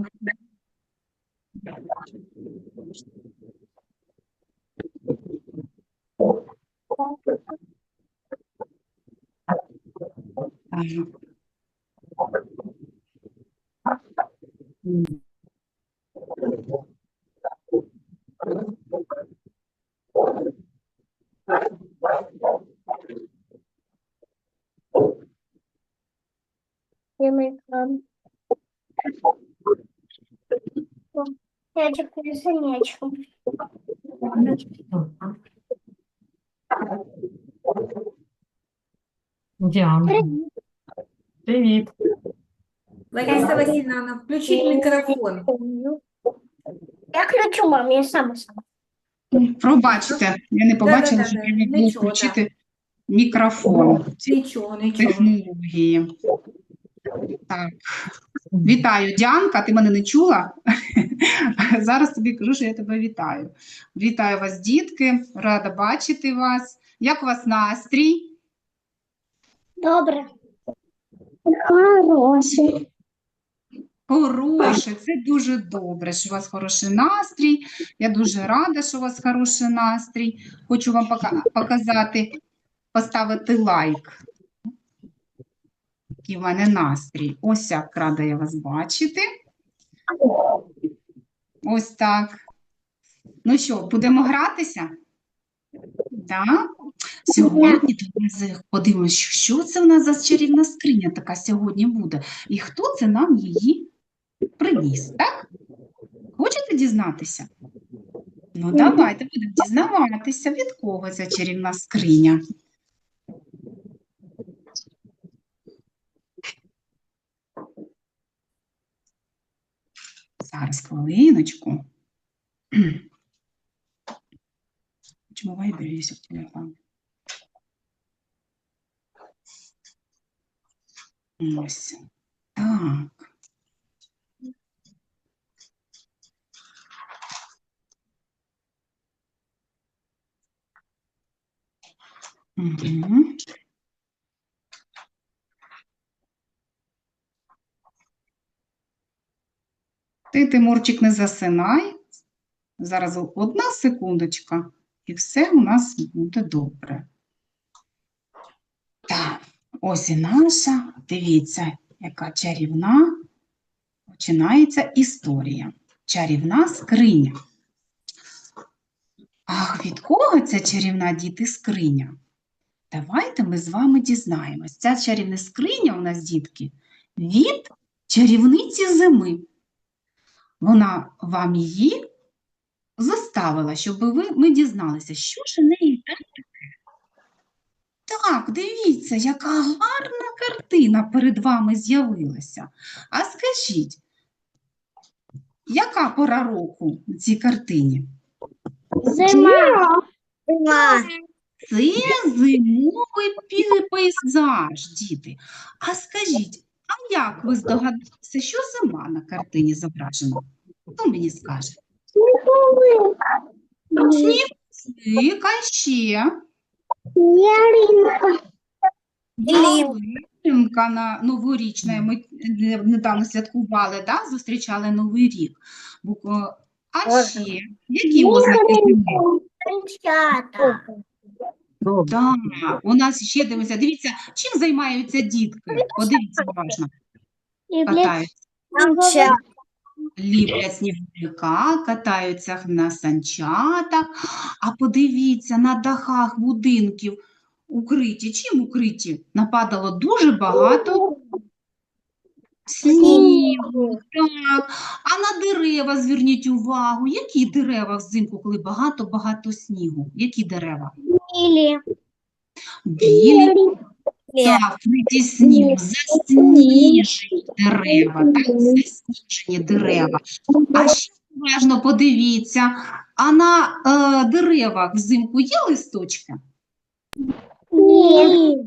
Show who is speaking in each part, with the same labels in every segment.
Speaker 1: Так. М.
Speaker 2: Я теперь занячку.
Speaker 3: Діана, привіт.
Speaker 4: Лариса Васильівна, включіть мікрофон.
Speaker 2: Я включу, мам, я сама сама.
Speaker 1: Пробачте, я не побачила, що
Speaker 4: Да-да-да,
Speaker 1: треба було
Speaker 4: нічого,
Speaker 1: включити мікрофон.
Speaker 4: Нічого, нічого.
Speaker 1: Технології. Так. Вітаю, Діанка, ти мене не чула? Зараз тобі кажу, що я тебе вітаю. Вітаю вас, дітки, рада бачити вас. Як у вас настрій?
Speaker 2: Добре. Хороший.
Speaker 1: Хороший, це дуже добре, що у вас хороший настрій. Я дуже рада, що у вас хороший настрій. Хочу вам показати, поставити лайк. Який в мене настрій. Ось як рада я вас бачити. Ось так. Ну що, будемо гратися? Да? Сьогодні давай подивимося, що це в нас за чарівна скриня така сьогодні буде. І хто це нам її приніс, так? Хочете дізнатися? Ну, давайте будемо дізнаватися, від кого ця чарівна скриня. Зараз хвилиночку. Чому вайбері є в телефоні? Ось. Так. Мгм. Ти, Тимурчик, не засинай. Зараз одна секундочка, і все у нас буде добре. Так, ось і наша. Дивіться, яка чарівна. Починається історія. Чарівна скриня. Ах, від кого ця чарівна діти скриня? Давайте ми з вами дізнаємось. Ця чарівна скриня у нас, дітки, від чарівниці зими. Вона вам її заставила, щоб ви, ми дізналися, що ж у неї там таке. Так, дивіться, яка гарна картина перед вами з'явилася. А скажіть, яка пора року в цій картині?
Speaker 2: Зима. Зима.
Speaker 1: Це зимовий пейзаж, діти. А скажіть, а як ви здогадалися, що зима на картині зображена? Хто мені скаже? Сніг, а ще
Speaker 2: Ялинка.
Speaker 1: ялинка на новорічна. Ми недавно святкували, да? зустрічали Новий рік. А ще які ознаки зими?
Speaker 3: Добре.
Speaker 1: Так, у нас ще дивимося. Дивіться, чим займаються дітки? Подивіться уважно. Катаються. Ліплять сніговика, катаються на санчатах. А подивіться, на дахах будинків укриті. Чим укриті? Нападало дуже багато снігу. Так. А на дерева зверніть увагу. Які дерева взимку, коли багато-багато снігу? Які дерева?
Speaker 2: Или.
Speaker 1: Білі, так, вкриті снігом, засніжені дерева, так, засніжені дерева. А ще уважно подивіться, а на е, деревах взимку є листочки?
Speaker 2: Ні.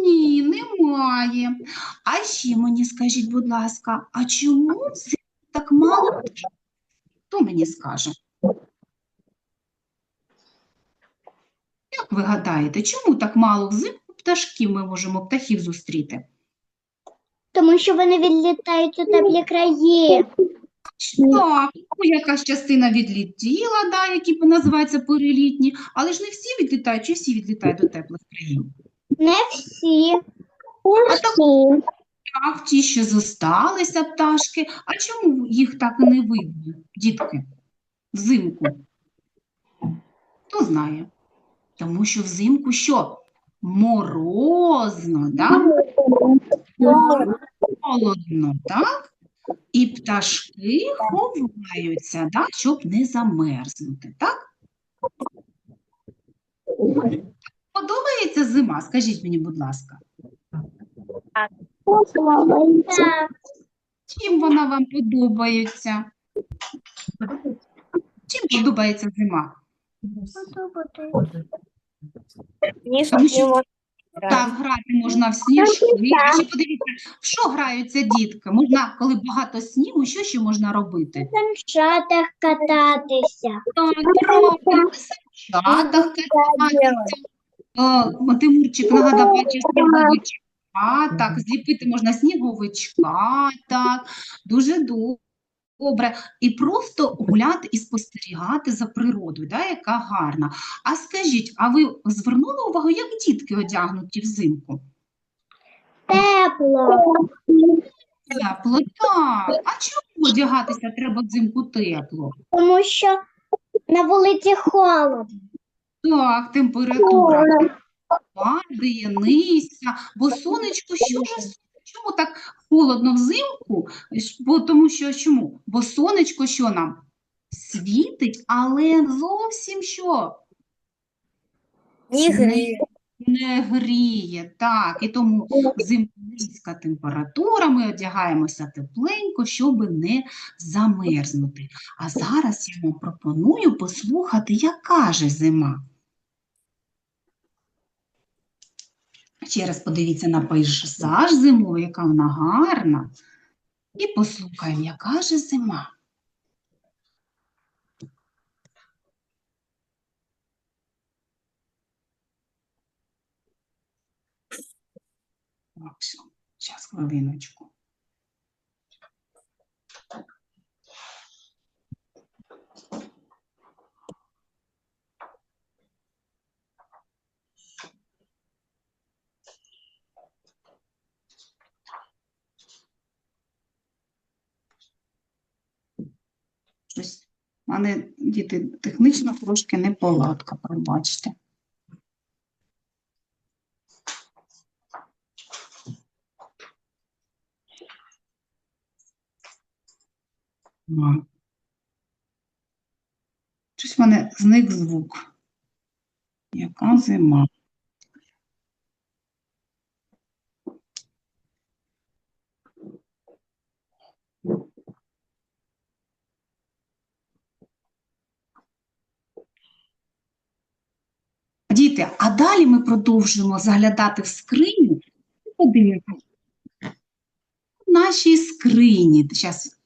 Speaker 1: Ні, немає. А ще мені скажіть, будь ласка, а чому так мало? Хто мені скаже? Як ви гадаєте, чому так мало взимку пташків ми можемо птахів зустріти?
Speaker 2: Тому що вони відлітають у теплі краї.
Speaker 1: Так, ну, якась частина відлітіла, да, які називаються перелітні, але ж не всі відлітають, чи всі відлітають до теплих країн?
Speaker 2: Не всі.
Speaker 1: А так, так, ті, що зосталися пташки, а чому їх так і не видно, дітки, взимку? Хто знає? Тому що взимку що? Морозно, да? Холодно, так? І пташки ховаються, да, щоб не замерзнути, так? Подобається зима? Скажіть мені, будь ласка,
Speaker 2: Так.
Speaker 1: чим вона вам подобається? Чим подобається зима? Тому що так, грати можна в ще подивіться, в що граються дітки? Можна, коли багато снігу, що ще можна робити?
Speaker 2: санчатах кататися.
Speaker 1: Так, правильно, в санчатах кататися. О, Тимурчик нагадав, бачив сніговичка, так, зліпити можна сніговичка, так, дуже добре. І просто гуляти і спостерігати за природою, да, яка гарна. А скажіть, а ви звернули увагу, як дітки одягнуті взимку?
Speaker 2: Тепло.
Speaker 1: Тепло, так. А чому одягатися треба взимку тепло?
Speaker 2: Тому що на вулиці холодно.
Speaker 1: Так, температура падає, низька, бо сонечко, що ж, чому так холодно взимку? Бо, тому що чому? Бо сонечко що нам? Світить, але зовсім що? Не, не гріє, так, і тому взимку низька температура, ми одягаємося тепленько, щоб не замерзнути. А зараз я вам пропоную послухати, яка же зима. Ще раз подивіться на пейзаж зимовий, яка вона гарна. І послухаємо, яка же зима. Так, зараз хвилиночку. Щось мене діти технічно трошки неполадка, пробачте. Щось в мене зник звук. Яка зима? Діти, а далі ми продовжуємо заглядати в скриню. Подивимося. В нашій скрині. Зараз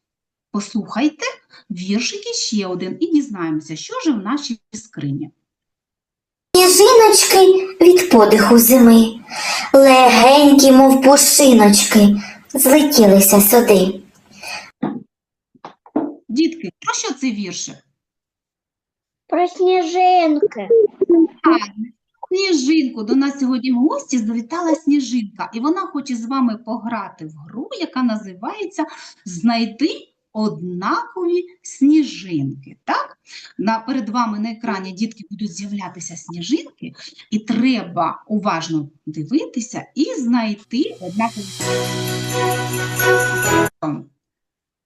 Speaker 1: послухайте віршики ще один і дізнаємося, що ж в нашій скрині.
Speaker 5: Сніжиночки від подиху зими, легенькі, мов пушиночки, злетілися сюди.
Speaker 1: Дітки, про що цей віршик?
Speaker 2: Про сніжинки.
Speaker 1: Сніжинку, до нас сьогодні в гості завітала Сніжинка, і вона хоче з вами пограти в гру, яка називається Знайти однакові сніжинки. Так? На, перед вами на екрані дітки будуть з'являтися сніжинки, і треба уважно дивитися і знайти однакові сніжинки.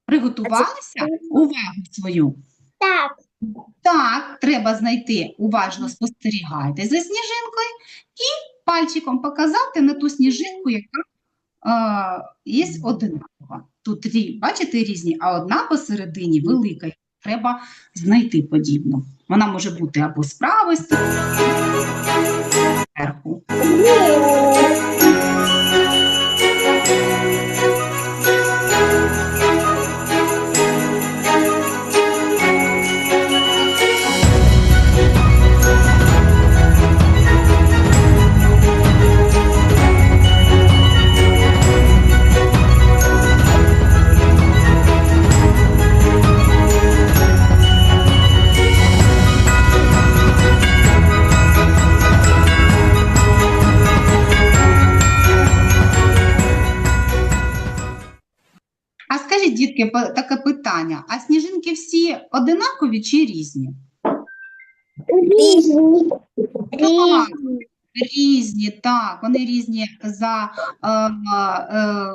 Speaker 1: Приготувалися? Увагу свою.
Speaker 2: Так.
Speaker 1: Так, треба знайти, уважно спостерігайте за сніжинкою і пальчиком показати на ту сніжинку, яка е, є одинакова. Тут дві, бачите, різні, а одна посередині велика. Треба знайти подібну. Вона може бути або з правої сторони, або зверху. А дітки, таке питання: а сніжинки всі одинакові чи різні?
Speaker 2: Різні.
Speaker 1: Так,
Speaker 2: Різні.
Speaker 1: різні, так, вони різні за е, е,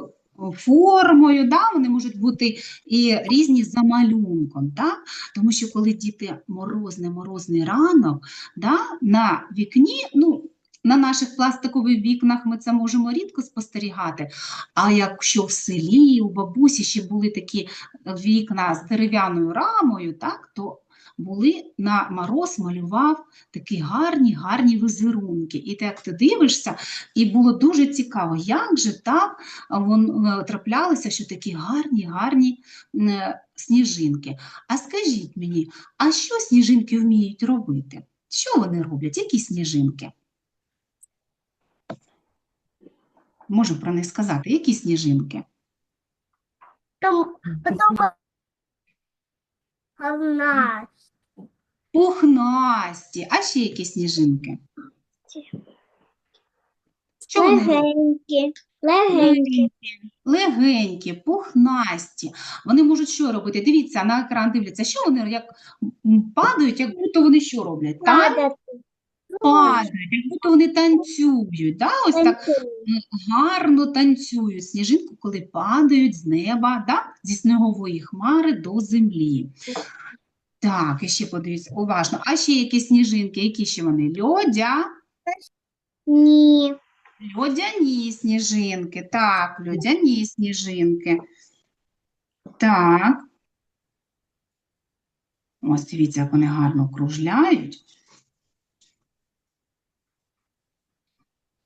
Speaker 1: формою, да? Вони можуть бути і різні за малюнком, так? Тому що коли діти морозний-морозний ранок, да? на вікні, ну, на наших пластикових вікнах ми це можемо рідко спостерігати. А якщо в селі у бабусі ще були такі вікна з дерев'яною рамою, так, то були на мороз малював такі гарні, гарні візерунки. І так ти дивишся, і було дуже цікаво, як же так вон, е, траплялося, що такі гарні, гарні е, сніжинки. А скажіть мені, а що сніжинки вміють робити? Що вони роблять? Які сніжинки? Можу про них сказати, які сніжинки?
Speaker 2: Там, Говна.
Speaker 1: Пухнасті, а ще які сніжинки? Що вони?
Speaker 2: Легенькі. Легенькі.
Speaker 1: Легенькі, пухнасті. Вони можуть що робити? Дивіться, на екран дивляться, що вони як падають, як будто вони що роблять? Та
Speaker 2: Падати.
Speaker 1: Падають, як будто вони танцюють. Да? Ось так гарно танцюють сніжинку, коли падають з неба, да? зі снігової хмари до землі. Так, і ще подивіться, уважно. А ще які сніжинки? Які ще вони? Льодя?
Speaker 2: Ні.
Speaker 1: Льодяні сніжинки, так, льодяні сніжинки. Так. Ось дивіться, як вони гарно кружляють.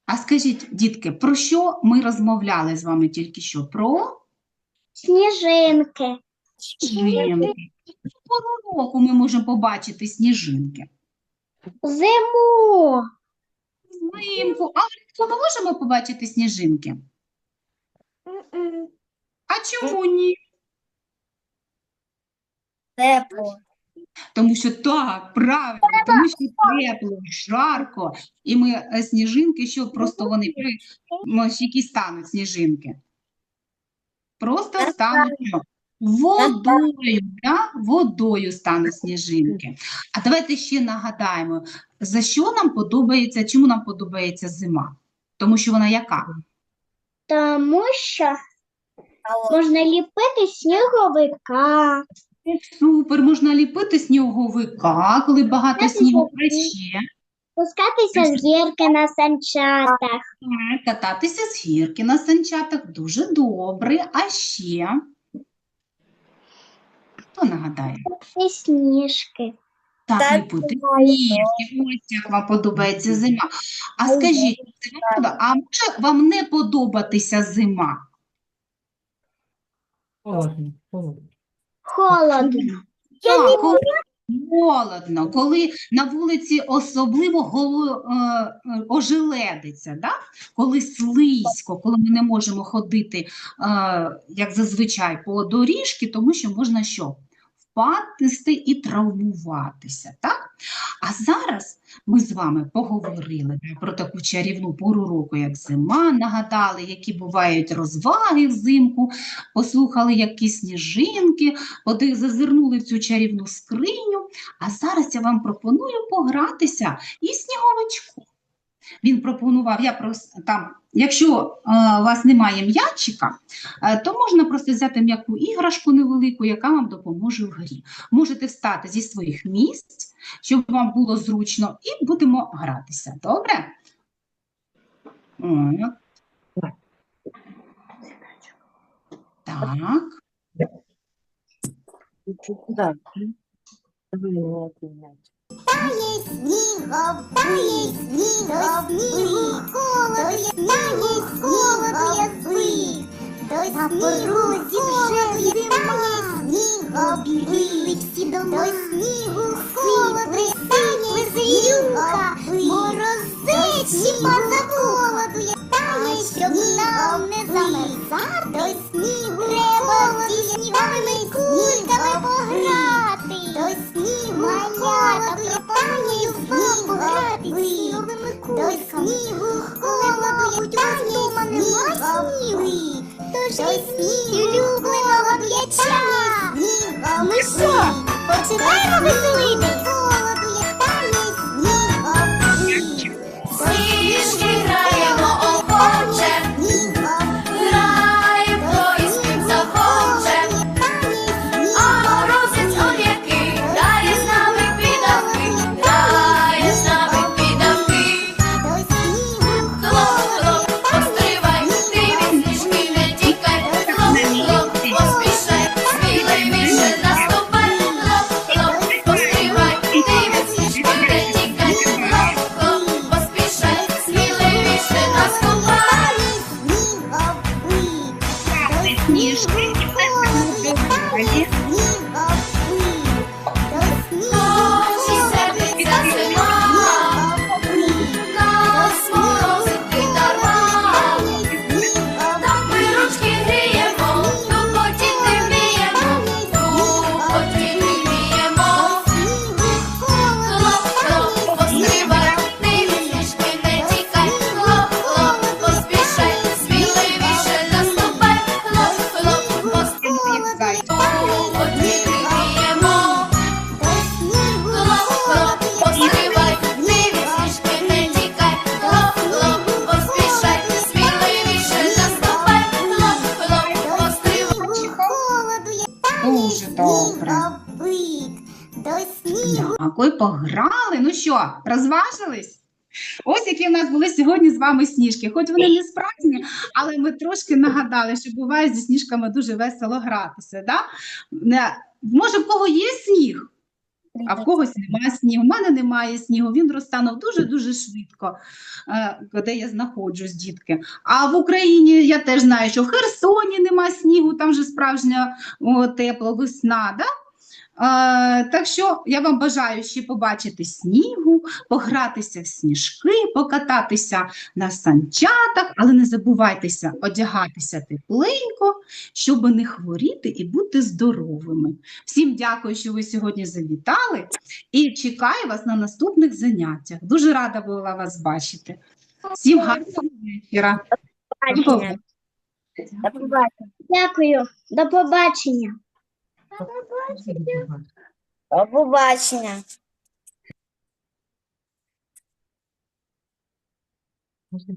Speaker 1: А скажіть, дітки, про що ми розмовляли з вами тільки що? Про
Speaker 2: Сніжинки.
Speaker 1: сніжинки. В року ми можемо побачити сніжинки.
Speaker 2: Зиму.
Speaker 1: Взимку. А влітку ми можемо побачити сніжинки? А чому ні?
Speaker 2: Тепло.
Speaker 1: Тому що так, правильно, тому що тепло, жарко, і ми е, сніжинки, що просто вони які стануть сніжинки? Просто стануть водою, да? Водою стануть сніжинки. А давайте ще нагадаємо, за що нам подобається, чому нам подобається зима? Тому що вона яка?
Speaker 2: Тому що можна ліпити сніговика.
Speaker 1: Супер, можна ліпити сніговика, коли багато снігу ще.
Speaker 2: Пускатися з гірки на санчатах.
Speaker 1: Кататися з гірки на санчатах дуже добре. А ще хто нагадає?
Speaker 2: І сніжки.
Speaker 1: Так,
Speaker 2: Так,
Speaker 1: ліпити сніжки. Ось як вам подобається зима. А скажіть, а може вам не подобатися зима?
Speaker 3: Холодно, холодно.
Speaker 2: Холодно.
Speaker 1: Так, коли холодно, коли на вулиці особливо голо, е, е, ожеледиться, да? коли слизько, коли ми не можемо ходити, е, як зазвичай, по доріжці, тому що можна що? Впасти і травмуватися, так? А зараз ми з вами поговорили про таку чарівну пору року, як зима, нагадали, які бувають розваги взимку, послухали, які сніжинки, зазирнули в цю чарівну скриню, а зараз я вам пропоную погратися із сніговичком. Він пропонував, я прос, там, якщо е, у вас немає м'ячика, е, то можна просто взяти м'яку іграшку невелику, яка вам допоможе в грі. Можете встати зі своїх місць, щоб вам було зручно, і будемо гратися. Добре? Так.
Speaker 6: снігом, тає снігом, снігу холодує, снігу холодує звик. До снігу вже тає снігом, білить всі дома.
Speaker 7: Hi, Mama Sweet! Очі
Speaker 1: Дуже добре.
Speaker 6: До снігу
Speaker 1: Дякую, пограли. Ну що, розважились? Ось які в нас були сьогодні з вами сніжки. Хоч вони не справжні, але ми трошки нагадали, що буває зі сніжками дуже весело гратися. Да? Може, в кого є сніг, а в когось немає снігу. У мене немає снігу, він розтанув дуже-дуже швидко, е, де я знаходжусь, дітки. А в Україні я теж знаю, що в Херсоні немає снігу, там же справжня о, тепло, весна. Да? Е, так що я вам бажаю ще побачити снігу, погратися в сніжки, покататися на санчатах, але не забувайтеся одягатися тепленько, щоб не хворіти і бути здоровими. Всім дякую, що ви сьогодні завітали, і чекаю вас на наступних заняттях. Дуже рада була вас бачити. Всім гарного вечора. До побачення.
Speaker 2: Дякую. До побачення. До побачення.
Speaker 3: Можна?